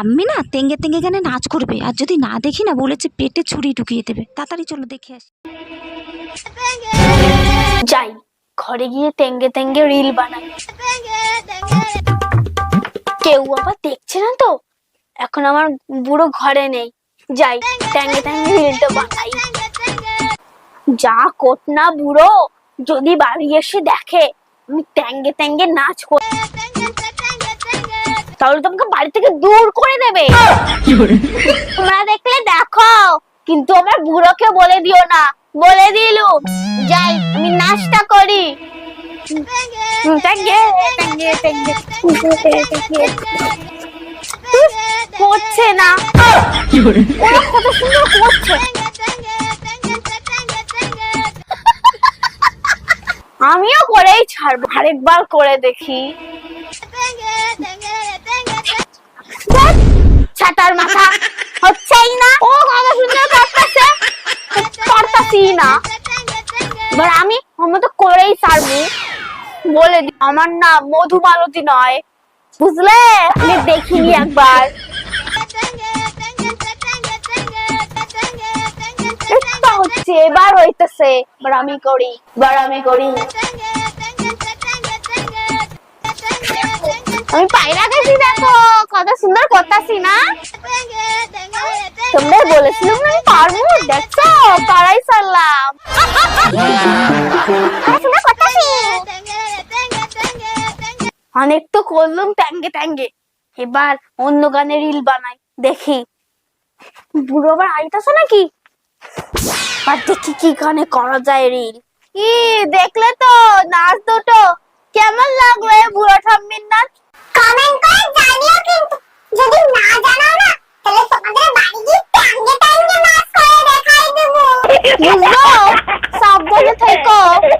ঠাম্মি না তেঙ্গে তেঙ্গে গানে নাচ করবে। আর যদি না দেখি না, বলেছে পেটে ছুরি ঢুকিয়ে দেবে। তাড়াতাড়ি চলো দেখে আসি। যাই, ঘরে গিয়ে তেঙ্গে তেঙ্গে রিল বানাই। কেউ আবার দেখছে না তো? এখন আমার বুড়ো ঘরে নেই। যাই ট্যাঙ্গে ট্যাঙ্গে রিলটা বানাই। যা কোট না বুড়ো, যদি বাড়ি এসে দেখে, আমি ট্যাঙ্গে ট্যাঙ্গে নাচ করি তাহলে তোমাকে বাড়ি থেকে দূর করে দেবে। তোমরা দেখলে দেখো, কিন্তু আমার বুড়োকে বলে দিও না। বলে দিলুম যাই, আমি নাচটা করি। করছে না। কত সুন্দর করছে। আমিও করেই ছাড়বো। আরেকবার করে দেখি। না? ও না। এবার আমি তো করেই ছাড়বো। বলে দি, আমার মধুমালতী নয়। বুঝলে? আমি দেখিনি একবার। হচ্ছে, এবার হইতেছে। এবার আমি করি, এবার আমি করি। আমি পায়রা গেছি দেখো কত সুন্দর করতাছি না। তোমরা বলেছিলাম না আমি পারব দেখছ পারাই সারলাম। অনেক তো করলাম ট্যাঙ্গে ট্যাঙ্গে। এবার অন্য গানে রিল বানাই দেখি। বুড়ো আবার আইতাছে নাকি? আর দেখি কি গানে করা যায় রিল। কি দেখলে তো নাচ দুটো। কেমন লাগল এই বুড়ো ঠাম্মির নাচ কমেন্ট করে জানিও কিন্তু যদি না জানাও না তাহলে তোমাদের বাড়ি গিয়ে টাঙ্গে টাঙ্গে নাচ করে দেখাই দেবো বুঝলো সাবধানে থেকো যাই আমি